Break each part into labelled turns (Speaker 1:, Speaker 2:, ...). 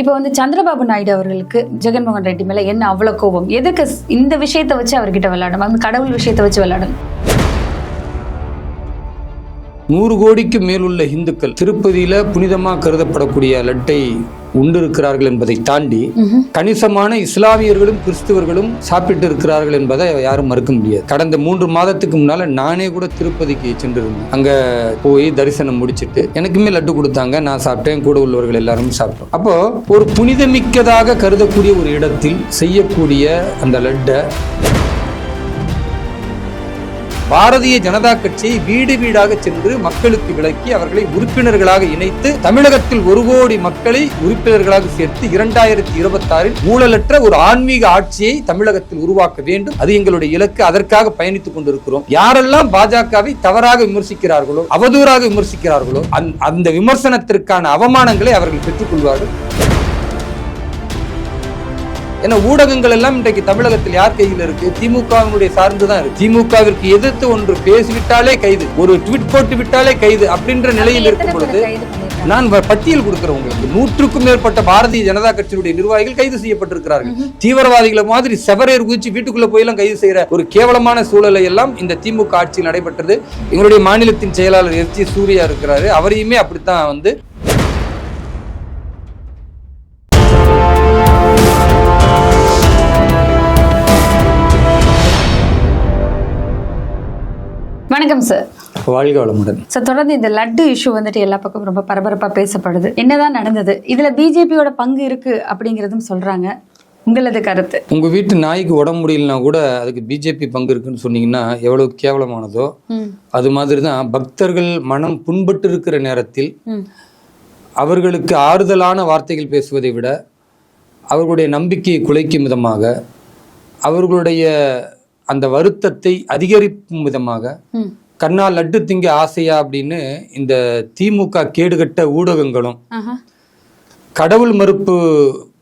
Speaker 1: இப்போ வந்து சந்திரபாபு நாயுடு அவர்களுக்கு ஜெகன்மோகன் ரெட்டி மேல என்ன அவ்வளவு கோபம்? எதுக்கு இந்த விஷயத்தை வச்சு அவர்கிட்ட விளையாடும் அந்த கடவுள் விஷயத்தை வச்சு விளையாடணும்.
Speaker 2: நூறு கோடிக்கு மேலுள்ள இந்துக்கள் திருப்பதியில புனிதமா கருதப்படக்கூடிய லட்டை உண்டிருக்கிறார்கள் என்பதை தாண்டி கணிசமான இஸ்லாமியர்களும் கிறிஸ்துவர்களும் சாப்பிட்டு இருக்கிறார்கள் என்பதை யாரும் மறுக்க முடியாது. கடந்த மூன்று மாதத்துக்கு முன்னால நானே கூட திருப்பதிக்கு சென்றிருந்தேன். அங்க போய் தரிசனம் முடிச்சிட்டு எனக்குமே லட்டு கொடுத்தாங்க. நான் சாப்பிட்டேன். கூட உள்ளவர்கள் எல்லாரும் சாப்பிட்டோம். அப்போ ஒரு புனிதமிக்கதாக கருதக்கூடிய ஒரு இடத்தில் செய்யக்கூடிய அந்த லட்டை பாரதிய ஜனதா கட்சியை வீடு வீடாக சென்று மக்களுக்கு விளக்கி அவர்களை உறுப்பினர்களாக இணைத்து தமிழகத்தில் ஒரு கோடி மக்களை உறுப்பினர்களாக சேர்த்து இரண்டாயிரத்தி இருபத்தி ஆறில் ஊழலற்ற ஒரு ஆன்மீக ஆட்சியை தமிழகத்தில் உருவாக்க வேண்டும். அது எங்களுடைய இலக்கு. அதற்காக பயணித்துக் கொண்டிருக்கிறோம். யாரெல்லாம் பாஜகவை தவறாக விமர்சிக்கிறார்களோ அவதூறாக விமர்சிக்கிறார்களோ அந்த- அந்த விமர்சனத்திற்கான அவமானங்களை அவர்கள் பெற்றுக்கொள்வார்கள் ஏன்னா ஊடகங்கள் எல்லாம் இன்றைக்கு தமிழகத்தில் யார் கையில் இருக்கு? திமுகவினுடைய சார்ந்து தான் இருக்கு. திமுகவிற்கு எதிர்த்து ஒன்று பேசிவிட்டாலே கைது ஒரு ட்வீட் போட்டு விட்டாலே கைது அப்படின்ற நிலையில் இருக்கும் பொழுது? நான் பட்டியல் கொடுக்கிறேன் உங்களுக்கு. நூற்றுக்கும் மேற்பட்ட பாரதிய ஜனதா கட்சியினுடைய நிர்வாகிகள் கைது செய்யப்பட்டிருக்கிறார்கள். தீவிரவாதிகளை மாதிரி செவரேர் குதிச்சு வீட்டுக்குள்ள போய் எல்லாம் கைது செய்யற ஒரு கேவலமான சூழலை எல்லாம் இந்த திமுக ஆட்சியில் நடைபெற்றது. எங்களுடைய மாநிலத்தின் செயலாளர் எஸ் ஜி சூர்யா இருக்கிறாரு. அவரையுமே அப்படித்தான் வந்து
Speaker 1: வணக்கம் சார்
Speaker 2: வாழ்க வளமுடன்.
Speaker 1: சார் தொடர்ந்து இந்த லட்டு இஷ்யூ வந்துட்டு எல்லா பக்கமும் ரொம்ப பரபரப்பா பேசப்படுது. என்னதான் நடந்தது? இதுல பிஜேபியோட பங்கு இருக்கு அப்படிங்கறதும் சொல்றாங்க. உங்களது கருத்து.
Speaker 2: உங்க வீட்டு நாய்க்கு உடம்பு முடியலனா கூட அதுக்கு பிஜேபி பங்கு இருக்குன்னு சொன்னீங்கன்னா எவ்வளவு கேவலமானதோ அது மாதிரி தான் பக்தர்கள் மனம் புண்பட்டு இருக்கிற நேரத்தில் அவர்களுக்கு ஆறுதலான வார்த்தைகள் பேசுவதை விட அவர்களுடைய நம்பிக்கையை குலைக்கும் விதமாக அவர்களுடைய அந்த வருத்தத்தை அதிகரிக்கும் விதமாக. கண்ணா லட்டு திங்க ஆசையா அப்படின்னு இந்த திமுக கேடுகட்ட ஊடகங்களும். கடவுள் மறுப்பு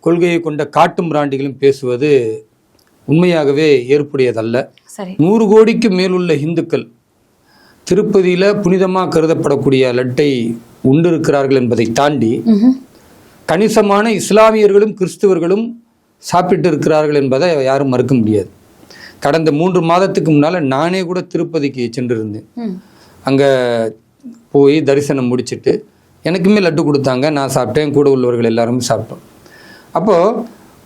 Speaker 2: கொள்கையை கொண்ட காட்டும் பிராண்டிகளும் பேசுவது உண்மையாகவே ஏற்புடையதல்ல நூறு கோடிக்கு மேலுள்ள இந்துக்கள் திருப்பதியில புனிதமாக கருதப்படக்கூடிய லட்டை உண்டிருக்கிறார்கள் என்பதை தாண்டி. கணிசமான இஸ்லாமியர்களும் கிறிஸ்துவர்களும் சாப்பிட்டு இருக்கிறார்கள் என்பதை யாரும் மறுக்க முடியாது கடந்த மூன்று மாதத்துக்கு முன்னால நானே கூட திருப்பதிக்கு சென்றிருந்தேன். அங்க போய் தரிசனம் முடிச்சிட்டு எனக்குமே லட்டு கொடுத்தாங்க நான் சாப்பிட்டேன் கூட உள்ளவர்கள் எல்லாரும் சாப்பிட்டோம் அப்போ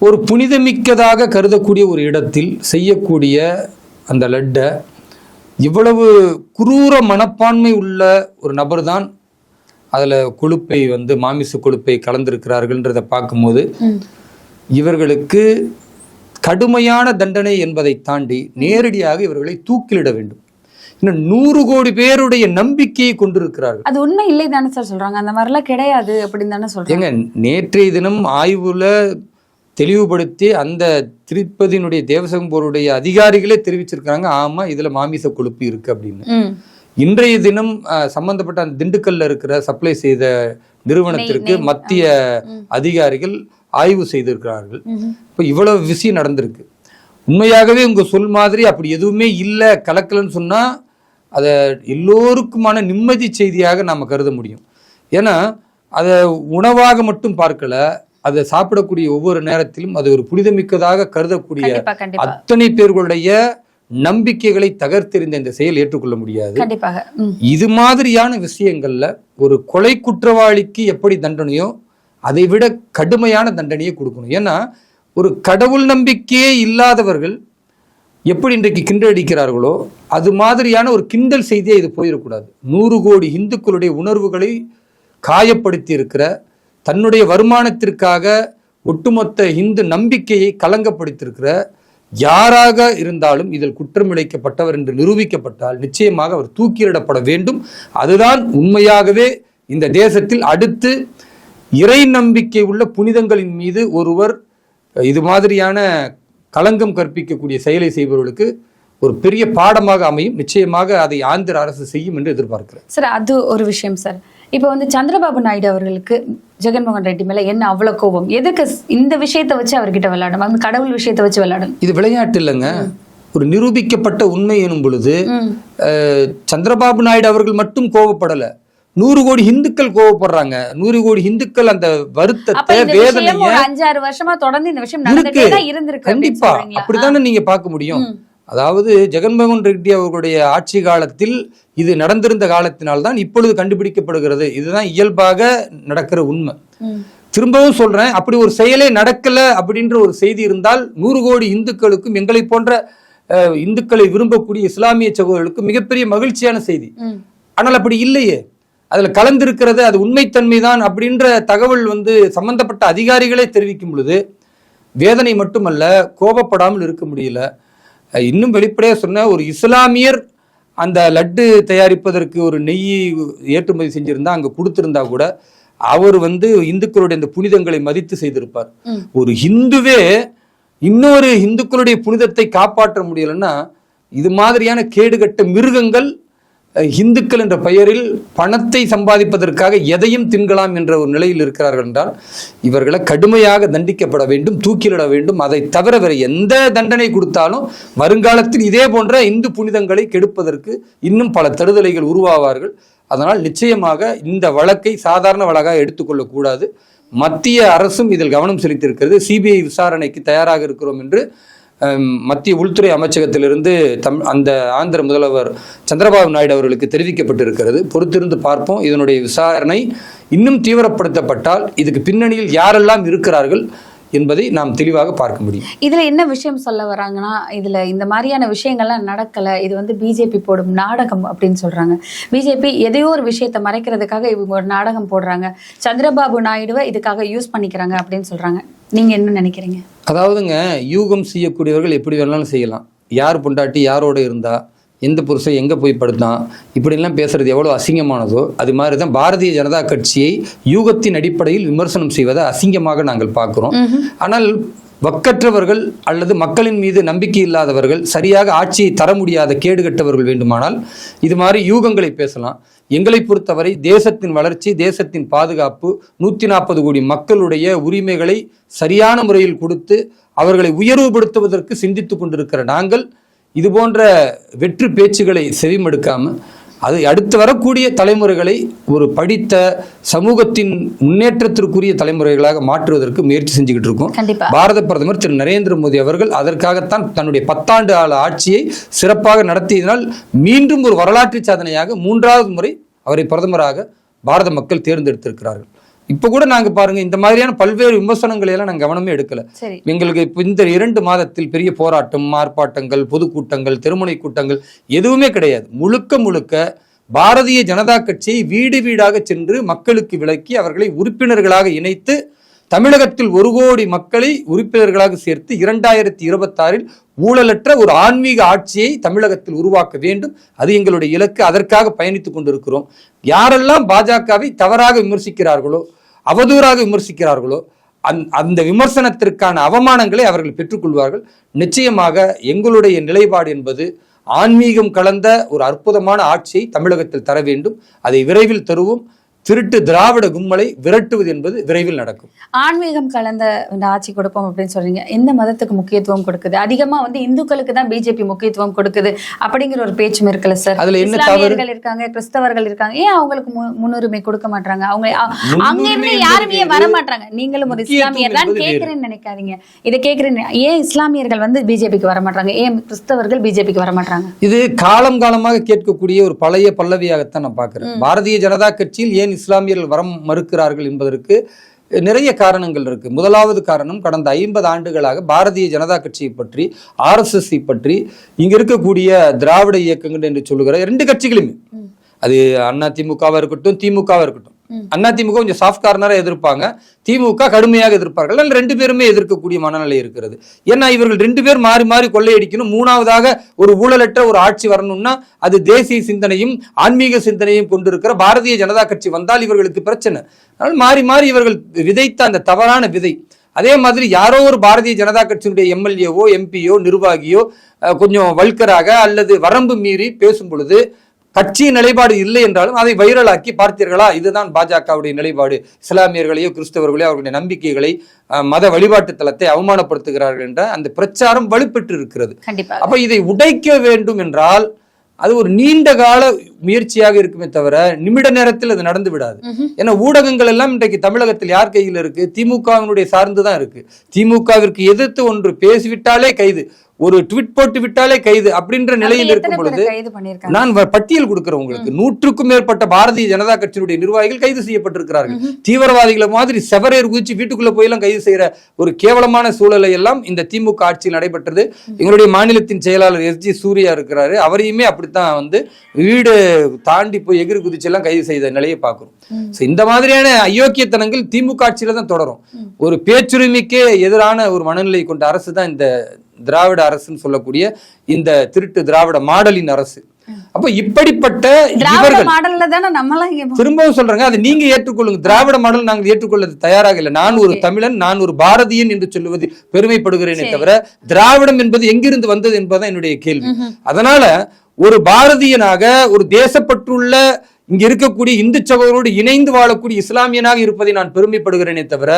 Speaker 2: ஒரு புனிதமிக்கதாக கருதக்கூடிய ஒரு இடத்தில் செய்யக்கூடிய அந்த லட்டை இவ்வளவு குரூர மனப்பான்மை உள்ள ஒரு நபர் தான் அதில் கொழுப்பை வந்து மாமிச கொழுப்பை கலந்திருக்கிறார்கள்ன்றதை பார்க்கும்போது. இவர்களுக்கு கடுமையான தண்டனை என்பதை தாண்டி நேரடியாக இவர்களை தூக்கிலிட வேண்டும். இன்னும் நூறு கோடி பேருடைய நம்பிக்கையை கொண்டிருக்கிறார்கள்.
Speaker 1: அது உண்மை இல்லை தானே சார் சொல்றாங்க? அந்த மாதிரிலாம் கிடையாது அப்படின்னு தானே சொல்றாங்க.
Speaker 2: நேற்றைய தினம் ஆய்வுல தெளிவுபடுத்தி அந்த திருப்பதியினுடைய தேவசம் போருடைய அதிகாரிகளே தெரிவிச்சிருக்காங்க ஆமா இதுல மாமிச கொழுப்பு இருக்கு அப்படின்னு. இன்றைய தினம் சம்பந்தப்பட்ட அந்த திண்டுக்கல்ல இருக்கிற சப்ளை செய்த நிறுவனத்திற்கு மத்திய. அதிகாரிகள் ஆய்வு செய்திருக்கிறார்கள். இப்போ இவ்வளவு விஷயம் நடந்திருக்கு. உண்மையாகவே உங்க சொல் மாதிரி அப்படி எதுவுமே இல்லை கலக்கலன்னு சொன்னா அதை எல்லோருக்குமான நிம்மதி செய்தியாக நாம கருத முடியும். ஏன்னா அதை உணவாக மட்டும் பார்க்கல அதை சாப்பிடக்கூடிய ஒவ்வொரு நேரத்திலும் அது ஒரு புனிதமிக்கதாக கருதக்கூடிய அத்தனை பேர்களுடைய நம்பிக்கைகளை தகர்த்தெறிந்த இந்த செயல் ஏற்றுக்கொள்ள முடியாது. இது மாதிரியான விஷயங்கள்ல ஒரு கொலை குற்றவாளிக்கு எப்படி தண்டனையோ அதை விட கடுமையான தண்டனையை கொடுக்கணும். ஏன்னா ஒரு கடவுள் நம்பிக்கையே இல்லாதவர்கள் எப்படி இன்றைக்கு கிண்டல் அடிக்கிறார்களோ அது மாதிரியான ஒரு கிண்டல் செய்தியே இது போயிடக்கூடாது. நூறு கோடி இந்துக்களுடைய உணர்வுகளை காயப்படுத்தி இருக்கிற தன்னுடைய வருமானத்திற்காக ஒட்டுமொத்த இந்து நம்பிக்கையை கலங்கப்படுத்தியிருக்கிற யாராக இருந்தாலும் இதில் குற்றம் இழைக்கப்பட்டவர் என்று நிரூபிக்கப்பட்டால் நிச்சயமாக அவர் தூக்கிலிடப்பட வேண்டும். அதுதான் உண்மையாகவே இந்த தேசத்தில் அடுத்து இறை நம்பிக்கை உள்ள புனிதங்களின் மீது ஒருவர் இது மாதிரியான களங்கம் கற்பிக்கக்கூடிய செயலை செய்பவர்களுக்கு ஒரு பெரிய பாடமாக அமையும். நிச்சயமாக அதை ஆந்திர அரசு செய்யும் என்று எதிர்பார்க்கிறேன்
Speaker 1: சார் அது ஒரு விஷயம் சார். இப்போ வந்து சந்திரபாபு நாயுடு அவர்களுக்கு ஜெகன்மோகன் ரெட்டி மேல என்ன அவ்வளவு கோபம்? எதுக்கு இந்த விஷயத்தை வச்சு அவர்கிட்ட விளையாடணும்? அந்த கடவுள் விஷயத்தை வச்சு விளையாடணும்?
Speaker 2: இது விளையாட்டு இல்லைங்க. ஒரு நிரூபிக்கப்பட்ட உண்மை எனும் பொழுது சந்திரபாபு நாயுடு அவர்கள் மட்டும் கோபப்படல. நூறு கோடி இந்துக்கள் கோவப்படுறாங்க நூறு கோடி இந்துக்கள் அந்த வருத்தத்தை வேதனைய
Speaker 1: அஞ்சாறு வருஷமா தொடர்ந்து இந்த விஷயம்
Speaker 2: இருக்கு. கண்டிப்பா? அப்படித்தானே நீங்க பார்க்க முடியும். அதாவது ஜெகன்மோகன் ரெட்டி அவர்களுடைய ஆட்சி காலத்தில் இது நடந்திருந்த காலத்தினால்தான் இப்பொழுது கண்டுபிடிக்கப்படுகிறது இதுதான் இயல்பாக நடக்கிற உண்மை. திரும்பவும் சொல்றேன் அப்படி ஒரு செயலே நடக்கல அப்படின்ற ஒரு செய்தி இருந்தால் நூறு கோடி இந்துக்களுக்கும் எங்களை போன்ற இந்துக்களை விரும்பக்கூடிய இஸ்லாமிய சகோதரர்களுக்கும் மிகப்பெரிய மகிழ்ச்சியான செய்தி. ஆனால் அப்படி இல்லையே அதுல கலந்திருக்கிறது அது உண்மைத்தன்மை தான் அப்படின்ற தகவல் வந்து சம்பந்தப்பட்ட அதிகாரிகளே தெரிவிக்கும் பொழுது வேதனை மட்டுமல்ல கோபப்படாமல் இருக்க முடியல இன்னும் வெளிப்படையா சொன்ன ஒரு இஸ்லாமியர் அந்த லட்டு தயாரிப்பதற்கு ஒரு நெய் ஏற்றுமதி செஞ்சிருந்தா அங்க கொடுத்திருந்தா கூட அவர் வந்து இந்துக்களுடைய அந்த புனிதங்களை மதித்து செய்திருப்பார். ஒரு ஹிந்துவே இன்னொரு இந்துக்களுடைய புனிதத்தை காப்பாற்ற முடியலன்னா இது மாதிரியான கேடுகட்ட மிருகங்கள் இந்துக்கள் என்ற பெயரில் பணத்தை சம்பாதிப்பதற்காக எதையும் தின்கலாம் என்ற ஒரு நிலையில் இருக்கிறார்கள் என்றால் இவர்களை கடுமையாக தண்டிக்கப்பட வேண்டும் தூக்கிலிட வேண்டும். அதை தவிர வேறு எந்த தண்டனை கொடுத்தாலும் வருங்காலத்தில் இதே போன்ற இந்து புனிதங்களை கெடுப்பதற்கு இன்னும் பல தடுதலைகள் உருவாவார்கள். அதனால் நிச்சயமாக இந்த வழக்கை சாதாரண வழக்காக எடுத்துக்கொள்ளக்கூடாது மத்திய அரசும் இதில் கவனம் செலுத்தியிருக்கிறது. சிபிஐ விசாரணைக்கு தயாராக இருக்கிறோம் என்று மத்திய உள்துறை அமைச்சகத்திலிருந்து தம் அந்த ஆந்திர முதல்வர் சந்திரபாபு நாயுடு அவர்களுக்கு தெரிவிக்கப்பட்டிருக்கிறது. பொறுத்திருந்து பார்ப்போம். இதனுடைய விசாரணை இன்னும் தீவிரப்படுத்தப்பட்டால் இதுக்கு பின்னணியில் யாரெல்லாம் இருக்கிறார்கள் என்பதை நாம் தெளிவாக பார்க்க முடியும்.
Speaker 1: இதுல என்ன விஷயம் சொல்ல வராங்கன்னா இதுல இந்த மாதிரியான விஷயங்கள்லாம் நடக்கல. இது வந்து பிஜேபி போடும் நாடகம் அப்படின்னு சொல்றாங்க. பிஜேபி எதையோ ஒரு விஷயத்தை மறைக்கிறதுக்காக இவங்க ஒரு நாடகம் போடுறாங்க. சந்திரபாபு நாயுடுவை இதுக்காக யூஸ் பண்ணிக்கிறாங்க அப்படின்னு சொல்றாங்க. நீங்க என்ன நினைக்கிறீங்க?
Speaker 2: அதாவதுங்க யூகம் செய்யக்கூடியவர்கள் எப்படி வேணாலும் செய்யலாம். யார் பொண்டாட்டி யாரோட இருந்தா எந்த புருஷன் எங்கே போய் படுத்தான் இப்படிலாம் பேசுறது எவ்வளோ அசிங்கமானதோ அது மாதிரி தான் பாரதிய ஜனதா கட்சியை யூகத்தின் அடிப்படையில் விமர்சனம் செய்வதை அசிங்கமாக நாங்கள் பார்க்குறோம். ஆனால் வக்கற்றவர்கள் அல்லது மக்களின் மீது நம்பிக்கை இல்லாதவர்கள் சரியாக ஆட்சியை தர முடியாத கேடுகட்டவர்கள் வேண்டுமானால் இது மாதிரி யூகங்களை பேசலாம். எங்களை பொறுத்தவரை தேசத்தின் வளர்ச்சி தேசத்தின் பாதுகாப்பு நூற்றி நாற்பது கோடி மக்களுடைய உரிமைகளை சரியான முறையில் கொடுத்து அவர்களை உயர்வுபடுத்துவதற்கு சிந்தித்துக் கொண்டிருக்கிற நாங்கள் இது போன்ற வெற்று பேச்சுகளை செவிமடுக்காமல் அது அடுத்து வரக்கூடிய தலைமுறைகளை ஒரு படித்த சமூகத்தின் முன்னேற்றத்திற்குரிய தலைமுறைகளாக மாற்றுவதற்கு முயற்சி செஞ்சுக்கிட்டு இருக்கோம். பாரத பிரதமர் திரு நரேந்திர மோடி அவர்கள் அதற்காகத்தான் தன்னுடைய பத்தாண்டு கால ஆட்சியை சிறப்பாக நடத்தியதனால் மீண்டும் ஒரு வரலாற்று சாதனையாக மூன்றாவது முறை அவரை பிரதமராக பாரத மக்கள் தேர்ந்தெடுத்திருக்கிறார்கள். இப்போ கூட நாங்க பாருங்க இந்த மாதிரியான பல்வேறு விமர்சனங்களை எல்லாம் நாங்கள் கவனமே எடுக்கல. எங்களுக்கு இப்போ இந்த இரண்டு மாதத்தில் பெரிய போராட்டம் ஆர்ப்பாட்டங்கள் பொதுக்கூட்டங்கள் திருமுனை கூட்டங்கள் எதுவுமே கிடையாது. முழுக்க முழுக்க பாரதிய ஜனதா கட்சியை வீடு வீடாக சென்று மக்களுக்கு விளக்கி அவர்களை உறுப்பினர்களாக இணைத்து தமிழகத்தில் ஒரு கோடி மக்களை உறுப்பினர்களாக சேர்த்து இரண்டாயிரத்தி இருபத்தாறில் ஊழலற்ற ஒரு ஆன்மீக ஆட்சியை தமிழகத்தில் உருவாக்க வேண்டும். அது எங்களுடைய இலக்கு. அதற்காக பயணித்துக் கொண்டிருக்கிறோம். யாரெல்லாம் பாஜகவை தவறாக விமர்சிக்கிறார்களோ அவதூறாக விமர்சிக்கிறார்களோ அந் அந்த விமர்சனத்திற்கான அவமானங்களை அவர்கள் பெற்றுக்கொள்வார்கள். நிச்சயமாக எங்களுடைய நிலைப்பாடு என்பது ஆன்மீகம் கலந்த ஒரு அற்புதமான ஆட்சியை தமிழகத்தில் தர வேண்டும். அதை விரைவில் தருவோம். திருட்டு திராவிட கும்மலை விரட்டுவது என்பது விரைவில் நடக்கும்.
Speaker 1: ஆன்மீகம் கலந்த இந்த ஆட்சி கொடுப்போம் அப்படின்னு சொல்றீங்க. எந்த மதத்துக்கு முக்கியத்துவம் கொடுக்குது? அதிகமா வந்து இந்துக்களுக்கு தான் பிஜேபி முக்கியத்துவம் கொடுக்குது அப்படிங்கிற ஒரு பேச்சும் இருக்குல்ல சார்
Speaker 2: அதுல என்ன
Speaker 1: இருக்காங்க கிறிஸ்தவர்கள் இருக்காங்க. ஏன் அவங்களுக்கு முன்னுரிமை கொடுக்க மாட்டாங்க அவங்க அங்க இருந்து யாருமே வர மாட்டாங்க நீங்களும் ஒரு இஸ்லாமியர் தான். கேட்கிறேன்னு நினைக்காதீங்க. இதை கேட்கிறேன் ஏன் இஸ்லாமியர்கள் வந்து பிஜேபிக்கு வர மாட்டாங்க ஏன் கிறிஸ்தவர்கள் பிஜேபிக்கு வர மாட்டாங்க
Speaker 2: இது காலம் காலமாக கேட்கக்கூடிய ஒரு பழைய பல்லவியாகத்தான் நான் பார்க்கிறேன். பாரதிய ஜனதா கட்சியில் ஏன் இஸ்லாமியர்கள் வரம் மறுக்கிறார்கள் என்பதற்கு நிறைய காரணங்கள் இருக்கு. முதலாவது காரணம் கடந்த ஐம்பது ஆண்டுகளாக பாரதிய ஜனதா கட்சியை பற்றி ஆர்எஸ்எஸ் பற்றி இங்க இருக்கக்கூடிய திராவிட இயக்கங்கள் என்று சொல்லுகிற ரெண்டு கட்சிகளுமே. அது அண்ணா திமுகவா இருக்கட்டும் திமுகவாக இருக்கட்டும். அண்ணா திமுக கொஞ்சம் சாஃப்ட் கார்னராக எதிர்ப்பாங்க. திமுக கடுமையாக எதிர்ப்பார்கள். ரெண்டு பேருமே எதிர்க்கக்கூடிய மனநிலை இருக்கிறது. ஏன்னா இவர்கள் ரெண்டு பேர் மாறி மாறி கொள்ளையடிக்கணும். மூணாவதாக ஒரு ஊழலற்ற ஒரு ஆட்சி வரணும்னா அது தேசிய சிந்தனையும் ஆன்மீக சிந்தனையும் கொண்டிருக்கிற பாரதிய ஜனதா கட்சி வந்தால் இவர்களுக்கு பிரச்சனை. அதனால் மாறி மாறி இவர்கள் விதைத்த அந்த தவறான விதை. அதே மாதிரி யாரோ ஒரு பாரதிய ஜனதா கட்சியினுடைய எம்எல்ஏவோ எம்பியோ நிர்வாகியோ கொஞ்சம் வல்கராக அல்லது வரம்பு மீறி பேசும் பொழுது கட்சியின் நிலைப்பாடு இல்லை என்றாலும் அதை வைரலாக்கி பார்த்தீர்களா? இதுதான் பாஜகவுடைய நிலைப்பாடு. இஸ்லாமியர்களையோ கிறிஸ்தவர்களையோ அவர்களுடைய நம்பிக்கைகளை மத வழிபாட்டு தலத்தை அவமானப்படுத்துகிறார்கள் என்ற அந்த பிரச்சாரம் வலுப்பெற்று இருக்கிறது அப்ப இதை உடைக்க வேண்டும் என்றால் அது ஒரு நீண்ட கால முயற்சியாக இருக்குமே தவிர நிமிட நேரத்தில் அது நடந்து விடாது. ஏன்னா ஊடகங்கள் எல்லாம் இன்றைக்கு தமிழகத்தில் யார் கையில் இருக்கு? திமுகவினுடைய சார்ந்து தான் இருக்கு. திமுகவிற்கு எதிர்த்து ஒன்று பேசிவிட்டாலே கைது. ஒரு ட்விட் போட்டு விட்டாலே கைது அப்படின்ற நிலையில் இருக்கும் பொழுது நான் பட்டியல் கொடுக்கிறேன் உங்களுக்கு நூற்றுக்கும் மேற்பட்ட பாரதிய ஜனதா கட்சியினுடைய நிர்வாகிகள் கைது செய்யப்பட்டிருக்கிறார்கள். தீவிரவாதிகளை மாதிரி செவரேர் குதிச்சு வீட்டுக்குள்ள போய் எல்லாம் கைது செய்யற ஒரு கேவலமான சூழலை எல்லாம் இந்த திமுக ஆட்சியில் நடைபெற்றது. எங்களுடைய மாநிலத்தின் செயலாளர் எஸ் ஜி சூர்யா இருக்கிறாரு. அவரையுமே அப்படித்தான் வந்து வீடு தாண்டி போய் எகிரி குதிச்சு எல்லாம் கைது செய்த நிலையை பார்க்கிறோம். இந்த மாதிரியான அயோக்கியத்தனங்கள் திமுக ஆட்சியில தான் தொடரும். ஒரு பேச்சுரிமைக்கே எதிரான ஒரு மனநிலை கொண்ட அரசு தான் இந்த திராவிட அரசுன்னு சொல்லக்கூடிய இந்த திருட்டு திராவிட மாடலின் அரசு. அப்ப இப்படிப்பட்ட இவர்கள் திரும்பவும் சொல்றேங்க அதை நீங்க ஏற்றுக்கொள்ளுங்க. திராவிட மாடல் நாங்கள் ஏற்றுக்கொள்ள தயாராக இல்லை. நான் ஒரு தமிழன் நான் ஒரு பாரதியன் என்று சொல்லுவது பெருமைப்படுகிறேனே. தவிர திராவிடம் என்பது எங்கிருந்து வந்தது என்பதுதான் என்னுடைய கேள்வி. அதனால ஒரு பாரதியனாக ஒரு தேசப்பற்றுள்ள இங்க இருக்கக்கூடிய இந்து சகோதரோடு இணைந்து வாழக்கூடிய இஸ்லாமியனாக இருப்பதை நான் பெருமைப்படுகிறேனே தவிர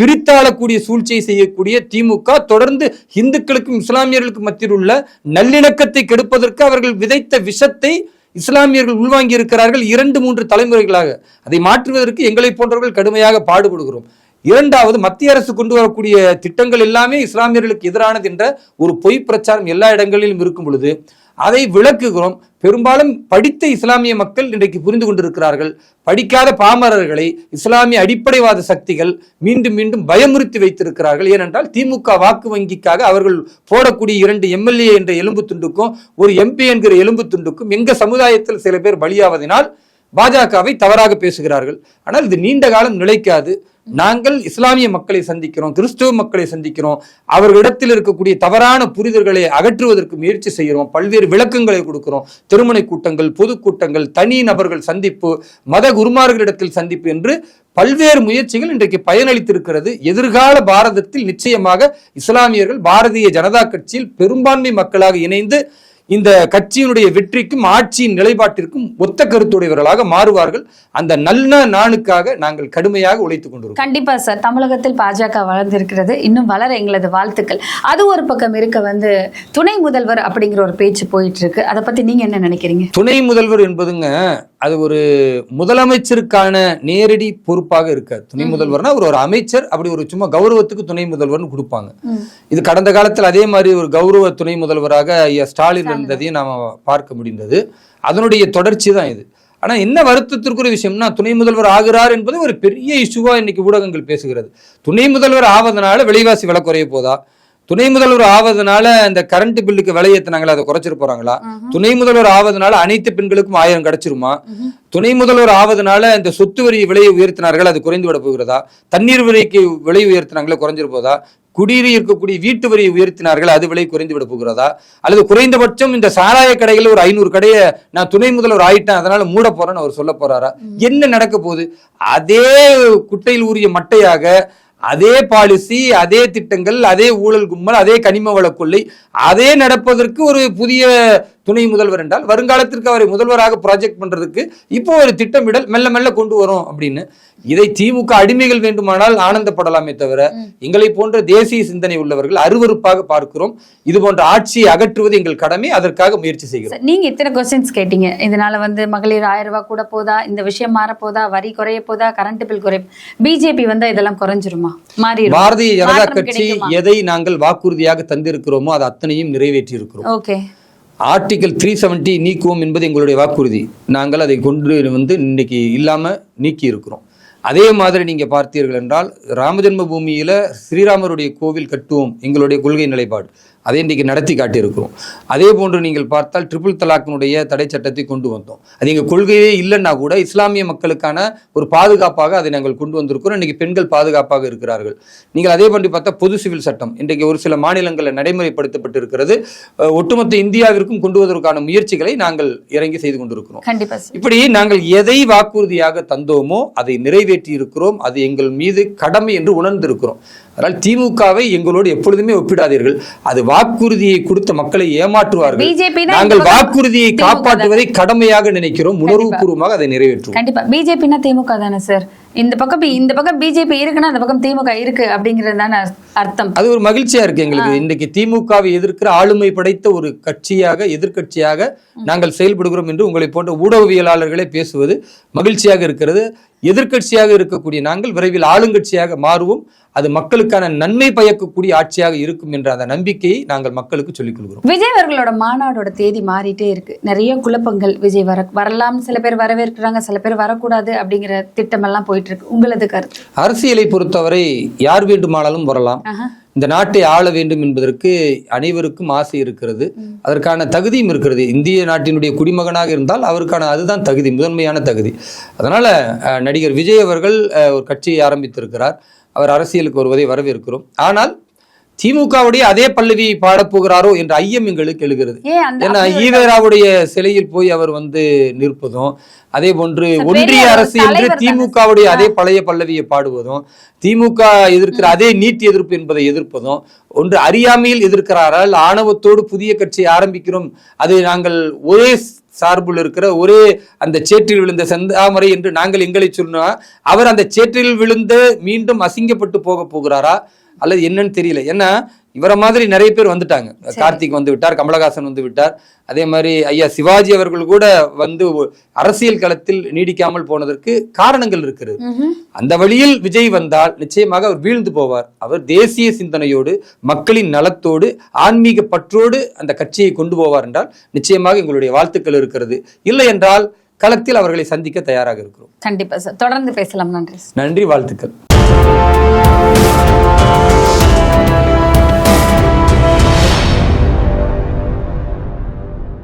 Speaker 2: பிரித்தாளக்கூடிய சூழ்ச்சியை செய்யக்கூடிய திமுக தொடர்ந்து இந்துக்களுக்கும் இஸ்லாமியர்களுக்கும் மத்தியில் உள்ள நல்லிணக்கத்தை கெடுப்பதற்கு அவர்கள் விதைத்த விஷத்தை இஸ்லாமியர்கள் உள்வாங்கி இருக்கிறார்கள் இரண்டு மூன்று தலைமுறைகளாக. அதை மாற்றுவதற்கு எங்களை போன்றவர்கள் கடுமையாக பாடுபடுகிறோம். இரண்டாவது மத்திய அரசு கொண்டு வரக்கூடிய திட்டங்கள் எல்லாமே இஸ்லாமியர்களுக்கு எதிரானது என்ற ஒரு பொய் பிரச்சாரம் எல்லா இடங்களிலும் இருக்கும் பொழுது அதை விளக்குகிறோம். பெரும்பாலும் படித்த இஸ்லாமிய மக்கள் இன்றைக்கு புரிந்து கொண்டிருக்கிறார்கள். படிக்காத பாமரர்களை இஸ்லாமிய அடிப்படைவாத சக்திகள் மீண்டும் மீண்டும் பயமுறுத்தி வைத்திருக்கிறார்கள். ஏனென்றால் திமுக வாக்கு வங்கிக்காக அவர்கள் போடக்கூடிய இரண்டு எம்எல்ஏ என்ற எலும்பு துண்டுக்கும் ஒரு எம்பி என்கிற எலும்பு துண்டுக்கும் எங்க சமுதாயத்தில் சில பேர் பலியாவதினால் பாஜகவை தவறாக பேசுகிறார்கள். ஆனால் இது நீண்ட காலம் நிலைக்காது. நாங்கள் இஸ்லாமிய மக்களை சந்திக்கிறோம் கிறிஸ்துவ மக்களை சந்திக்கிறோம். அவர்களிடத்தில் இருக்கக்கூடிய தவறான புரிதல்களை அகற்றுவதற்கு முயற்சி செய்கிறோம். பல்வேறு விளக்கங்களை கொடுக்கிறோம். திருமண கூட்டங்கள் பொதுக்கூட்டங்கள் தனி நபர்கள் சந்திப்பு மத குருமார்களிடத்தில் சந்திப்பு என்று பல்வேறு முயற்சிகள் இன்றைக்கு பயனளித்திருக்கிறது. எதிர்கால பாரதத்தில் நிச்சயமாக இஸ்லாமியர்கள் பாரதிய ஜனதா கட்சியில் பெரும்பான்மை மக்களாக இணைந்து இந்த கட்சியினுடைய வெற்றிக்கும் ஆட்சியின் நிலைப்பாட்டிற்கும் ஒத்த கருத்துடையவர்களாக மாறுவார்கள். அந்த நல்ல நாளுக்காக நாங்கள் கடுமையாக உழைத்துக் கொண்டிருக்கிறோம்.
Speaker 1: கண்டிப்பா சார் தமிழகத்தில் பாஜக வளர்ந்திருக்கிறது. இன்னும் வளர எங்களது வாழ்த்துக்கள். அது ஒரு பக்கம் இருக்க வந்து துணை முதல்வர் அப்படிங்கிற ஒரு பேச்சு போயிட்டு இருக்கு அதை பத்தி நீங்க என்ன நினைக்கிறீங்க?
Speaker 2: துணை முதல்வர் என்பதுங்க அது ஒரு முதலமைச்சருக்கான நேரடி பொறுப்பாக இருக்காது. துணை முதல்வர்னா ஒரு ஒரு அமைச்சர் அப்படி ஒரு சும்மா கௌரவத்துக்கு துணை முதல்வர்னு கொடுப்பாங்க. இது கடந்த காலத்தில் அதே மாதிரி ஒரு கௌரவ துணை முதல்வராக ஐயா ஸ்டாலின் இருந்ததையும் நாம பார்க்க முடிந்தது. அதனுடைய தொடர்ச்சி தான் இது. ஆனா என்ன வருத்தத்திற்குரிய விஷயம்னா துணை முதல்வர் ஆகிறார் என்பது ஒரு பெரிய இஷ்யூவா இன்னைக்கு ஊடகங்கள் பேசுகிறது. துணை முதல்வர் ஆவதனால விலைவாசி விலை குறைய போதா? துணை முதல்வர் ஆவதனால இந்த கரண்ட் பில்லுக்கு விலை ஏத்துனாங்களா? அதை குறைச்சிட்டு போறாங்களா துணை முதல்வர் ஆவதனால அனைத்து பெண்களுக்கும் ஆயிரம் கிடைச்சிருமா? துணை முதல்வர் ஆவதனால இந்த சொத்து வரி விலையை உயர்த்தினார்கள் அது குறைந்து விட போகிறதா? தண்ணீர் விலைக்கு விலை உயர்த்தினாங்களே குறைஞ்சிரு போதா குடிநீர் இருக்கக்கூடிய வீட்டு வரியை உயர்த்தினார்கள் அது விலை குறைந்து விட போகிறதா? அல்லது குறைந்தபட்சம் இந்த சாராய கடைகள் ஒரு ஐநூறு கடையை நான் துணை முதல்வர் ஆயிட்டேன் அதனால மூட போறேன்னு அவர் சொல்ல போறாரா? என்ன நடக்க போகுது? அதே குட்டையில் ஊறிய மட்டையாக அதே பாலிசி அதே திட்டங்கள் அதே ஊழல் கும்பல் அதே கனிம வள கொள்ளை அதே நடப்பதற்கு ஒரு புதிய துணை முதல்வர் என்றால் வருங்காலத்திற்கு அவரை முதல்வராக ப்ராஜெக்ட் பண்றதுக்கு இப்போ ஒரு திட்டமிடல் மெல்ல மெல்ல கொண்டு வரும் அப்படின்னு. இதை திமுக அடிமைகள் வேண்டுமானால் ஆனந்தப்படலாமே தவிர எங்களை போன்ற தேசிய சிந்தனை உள்ளவர்கள் அருவருப்பாக பார்க்கிறோம். இது போன்ற ஆட்சியை அகற்றுவது எங்கள் கடமை. அதற்காக முயற்சி செய்கிறோம்.
Speaker 1: நீங்க இத்தனை கொஸ்டின்ஸ் கேட்டீங்க. இதனால வந்து மகளிர் ஆயிரம் ரூபாய் கூட போதா? இந்த விஷயம் மாற போதா வரி குறைய போதா? கரண்ட் பில் குறைய பிஜேபி வந்தா இதெல்லாம் குறைஞ்சிருமா? மாறிடும்.
Speaker 2: பாரதிய ஜனதா கட்சி? எதை நாங்கள் வாக்குறுதியாக தந்திருக்கிறோமோ அது அத்தனையும் நிறைவேற்றி இருக்கிறோம்
Speaker 1: ஓகே.
Speaker 2: ஆர்டிகல் த்ரீ செவன்ட்டி நீக்குவோம் என்பது எங்களுடைய வாக்குறுதி. நாங்கள் அதை கொண்டு வந்து இன்னைக்கு இல்லாமல் நீக்கி இருக்கிறோம் அதே மாதிரி நீங்க பார்த்தீர்கள் என்றால் ராமஜென்ம பூமியில ஸ்ரீராமருடைய கோவில் கட்டுவோம் எங்களுடைய கொள்கை நிலைப்பாடு. அதை இன்றைக்கு நடத்தி காட்டியிருக்கிறோம். அதே போன்று நீங்கள் பார்த்தால் ட்ரிபிள் தலாக்கினுடைய தடை சட்டத்தை கொண்டு வந்தோம். அது எங்கள் கொள்கையே இல்லைன்னா கூட இஸ்லாமிய மக்களுக்கான ஒரு பாதுகாப்பாக அதை நாங்கள் கொண்டு வந்திருக்கிறோம். இன்னைக்கு பெண்கள் பாதுகாப்பாக இருக்கிறார்கள். நீங்கள் அதே பண்ணி பார்த்தா பொது சிவில் சட்டம் இன்றைக்கு ஒரு சில மாநிலங்களில் நடைமுறைப்படுத்தப்பட்டு இருக்கிறது ஒட்டுமொத்த இந்தியாவிற்கும் கொண்டு வருவதற்கான முயற்சிகளை நாங்கள் இறங்கி செய்து கொண்டிருக்கிறோம். இப்படி நாங்கள் எதை வாக்குறுதியாக தந்தோமோ அதை நிறைவேற்றி இருக்கிறோம். அது எங்கள் மீது கடமை என்று உணர்ந்திருக்கிறோம். அதனால் திமுகவை எங்களோடு எப்பொழுதுமே ஒப்பிடாதீர்கள். அது வாக்குறுதியை கொடுத்த மக்களை ஏமாற்றுவார்கள். நாங்கள் வாக்குறுதியை. காப்பாற்றுவதை கடமையாக நினைக்கிறோம். உணர்வுபூர்வமாக அதை நிறைவேற்றுவோம்.
Speaker 1: கண்டிப்பா. பிஜேபினா திமுக தானே சார்? இந்த பக்கம் இந்த பக்கம் பிஜேபி இருக்குன்னா அந்த பக்கம் திமுக இருக்கு அப்படிங்கிறது தானே அர்த்தம்.
Speaker 2: அது ஒரு மகிழ்ச்சியா இருக்கு எங்களுக்கு. இன்றைக்கு திமுகவை எதிர்க்கிற ஆளுமை படைத்த ஒரு கட்சியாக எதிர்க்கட்சியாக நாங்கள் செயல்படுகிறோம் என்று உங்களை போன்ற ஊடகவியலாளர்களே பேசுவது மகிழ்ச்சியாக இருக்கிறது. எதிர்க்கட்சியாக இருக்கக்கூடிய நாங்கள் விரைவில் ஆளுங்கட்சியாக மாறுவோம். அது மக்களுக்கான நன்மை பயக்கக்கூடிய ஆட்சியாக இருக்கும் என்ற அந்த நம்பிக்கையை நாங்கள் மக்களுக்கு சொல்லிக் கொள்கிறோம்.
Speaker 1: விஜய் அவர்களோட மாநாடோட தேதி மாறிட்டே இருக்கு. நிறைய குழப்பங்கள் விஜய் வர வரலாம் சில பேர் வரவேற்கிறாங்க சில பேர் வரக்கூடாது அப்படிங்கிற திட்டம் எல்லாம் போயிட்டு இருக்கு உங்களது கருத்து?
Speaker 2: அரசியலை பொறுத்தவரை யார் வேண்டுமானாலும் வரலாம். இந்த நாட்டை ஆள வேண்டும் என்பதற்கு அனைவருக்கும் ஆசை இருக்கிறது. அதற்கான தகுதியும் இருக்கிறது. இந்திய நாட்டினுடைய குடிமகனாக இருந்தால் அவருக்கான அதுதான் தகுதி முதன்மையான தகுதி. அதனால நடிகர் விஜய் அவர்கள் ஒரு கட்சியை ஆரம்பித்திருக்கிறார். அவர் அரசியலுக்கு வருவதை வரவேற்கிறோம். ஆனால் திமுகவுடைய அதே பல்லவியை பாடப் போகிறாரோ என்ற ஐயம் எங்களுக்கு எழுகிறது. ஏன்னா ஈவேராவுடைய சிலையில் போய் அவர் வந்து நிற்பதும் அதே போன்று ஒன்றிய அரசு என்று. திமுகவுடைய அதே பழைய பல்லவியை பாடுவதும் திமுக எதிர்க்கிற அதே நீட் எதிர்ப்பு என்பதை எதிர்ப்பதும் ஒன்று அறியாமையில் எதிர்க்கிறாரால் ஆணவத்தோடு புதிய கட்சியை ஆரம்பிக்கிறோம். அது நாங்கள் ஒரே சார்பில் இருக்கிற ஒரே அந்த சேற்றில் விழுந்த செந்தாமரை என்று நாங்கள் எங்களை சொன்னா அவர் அந்த சேற்றில் விழுந்து மீண்டும் அசிங்கப்பட்டு போக போகிறாரா? அல்லது என்னன்னு தெரியல. ஏன்னா இவரை மாதிரி நிறைய பேர் வந்துட்டாங்க. கார்த்திக் வந்து விட்டார் கமலஹாசன் வந்து விட்டார். அதே மாதிரி ஐயா சிவாஜி அவர்கள் கூட வந்து அரசியல் களத்தில் நீடிக்காமல் போனதற்கு காரணங்கள் இருக்கிறது. அந்த வழியில் விஜய் வந்தால் நிச்சயமாக அவர் வீழ்ந்து போவார். அவர் தேசிய சிந்தனையோடு மக்களின் நலத்தோடு ஆன்மீக பற்றோடு அந்த கட்சியை கொண்டு போவார் என்றால் நிச்சயமாக எங்களுடைய வாழ்த்துக்கள் இருக்கிறது. இல்லை என்றால் களத்தில் அவர்களை சந்திக்க தயாராக இருக்கிறோம்.
Speaker 1: கண்டிப்பா சார். தொடர்ந்து பேசலாம். நன்றி.
Speaker 2: நன்றி வாழ்த்துக்கள்.